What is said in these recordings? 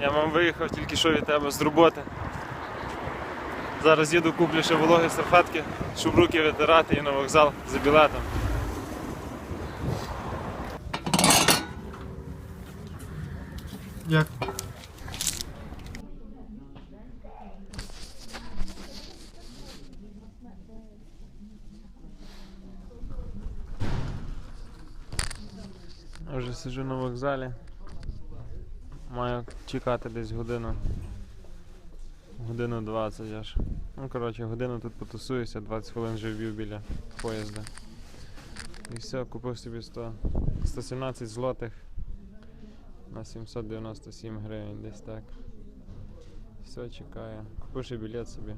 Я вам виїхав тільки що від тебе з роботи. Зараз їду, куплю ще вологі серфетки, щоб руки витирати і на вокзал за білетом. Як? Я Вже сиджу на вокзалі. Маю чекати десь годину. Годину 20 аж. Ну, коротше, годину тут потусуюся, 20 хвилин живів біля поїзда. І все, купив собі 100, 117 злотих на 797 гривень, десь так. Все, чекаю. Купив ще білет собі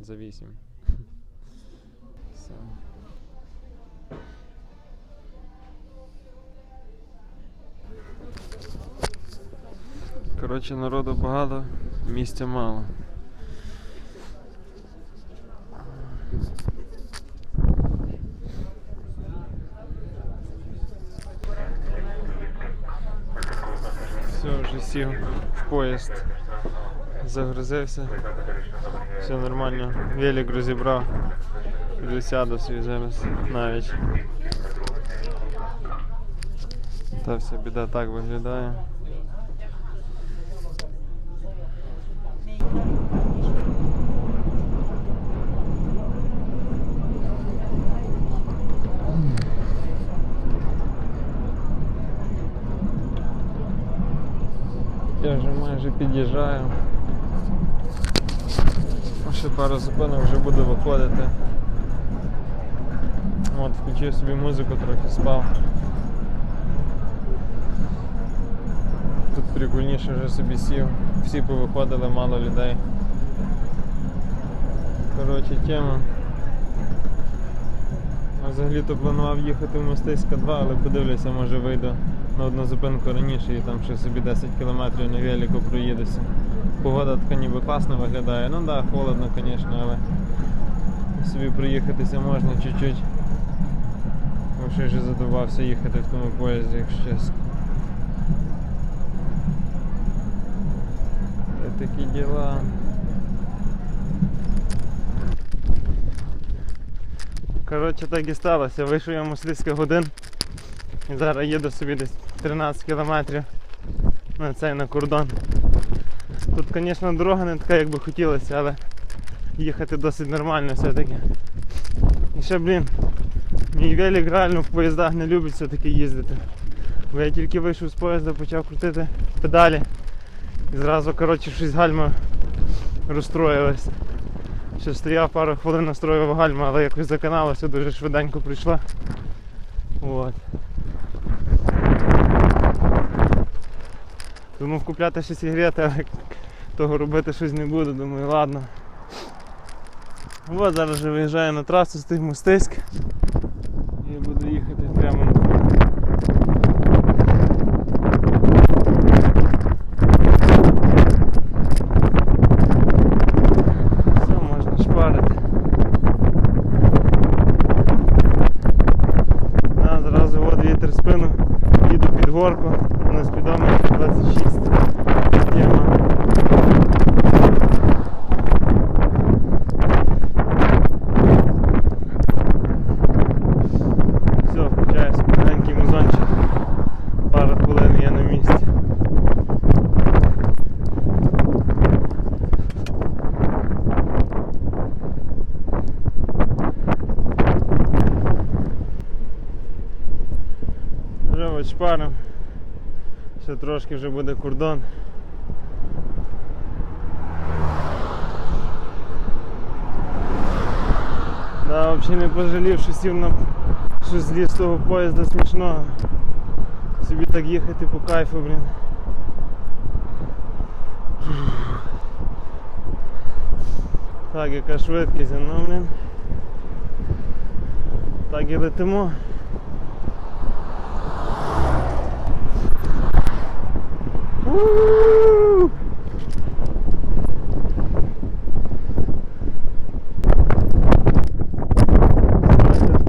за 8. Все. Коротше, народу багато, місця мало. Все, вже сів в поїзд. Загрузився. Все нормально. Велик розібрав. Іду сяду собі зараз навіть. Та вся біда так виглядає. вже майже під'їжджаю. Ще пару зупинок вже буду виходити. От, включив собі музику, трохи спав. Тут прикольніше вже собі сів. Всі повиходили, мало людей. Коротше, тема. Взагалі-то планував їхати в Мостиська 2, але подивлюся, може вийду на одну зупинку раніше і там ще собі 10 кілометрів на велику проїдуся. Погода така ніби класно виглядає. Ну так, да, холодно, звісно, але собі проїхатися можна чуть-чуть. Бо вже задовбався їхати в тому поїзді, якщо чесно. Такі діла. Коротше, так і сталося. Вийшов я в мислівських годин. І зараз їду собі десь 13 кілометрів на цей на кордон. Тут, звісно, дорога не така, як би хотілося, але їхати досить нормально все-таки. І ще, блін, мій велик реально в поїздах не любить все-таки їздити. Бо я тільки вийшов з поїзда, почав крутити педалі. І зразу, коротше, щось гальма розстроїлось. Ще стояв пару хвилин настроював гальма, але якось заканалося, дуже швиденько прийшла. От. Думав купляти ще сигарети, але того робити щось не буду, думаю, ладно. От зараз вже виїжджаю на трасу з тих мостиськ. І буду їхати прямо на Все, можна шпарити. На, зразу от вітер в спину, їду під горку, на спідометр 26. Тема. Все, включаю спокійненький музончик. Пару хвилин і я на місці. Шпаром. Ще трошки вже буде кордон. Да, взагалі не пожалів, що сів на що зліз з того поїзда смішного. Собі так їхати по кайфу, блін. Так, яка швидкість, ну блін. Так і летимо.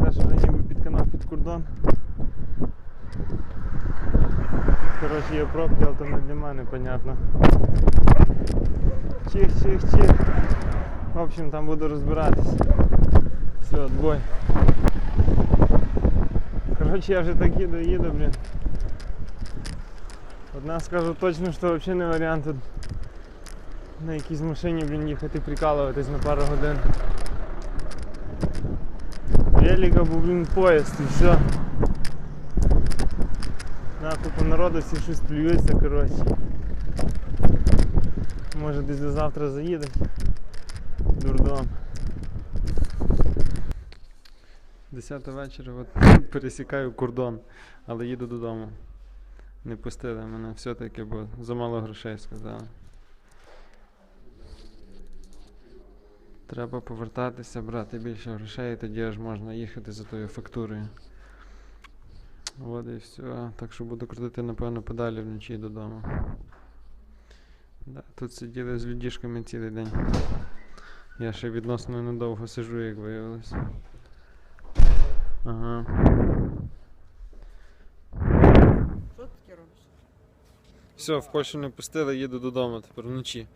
Теж вже ніби під канал під кордон. коротше, є пробки, але то не для мене, понятно. Чих, чих, чих. В общем, там буду розбиратись. Все, отбой. Коротше, я вже так їду, їду, блін. Одна скажу точно, що взагалі не варіант тут на якійсь машині, блін, їхати прикалуватись на пару годин. Велика був, блін, поїзд і все. На купу народу всі щось плюються, коротше. Може десь до завтра заїдуть. Дурдом. Десята вечора, от пересікаю кордон, але їду додому. Не пустили мене все-таки, бо замало грошей сказали. Треба повертатися, брати більше грошей, і тоді аж можна їхати за тою фактурою. От і все. Так що буду крутити, напевно, подалі вночі додому. Да, тут сиділи з людішками цілий день. Я ще відносно недовго сижу, як виявилось. Ага. Все, в Польщу не пустили, їду додому тепер вночі.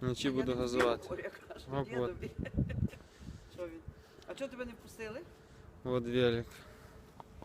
Вночі буду газувати. кажу, от. А чого тебе не пустили? От велик.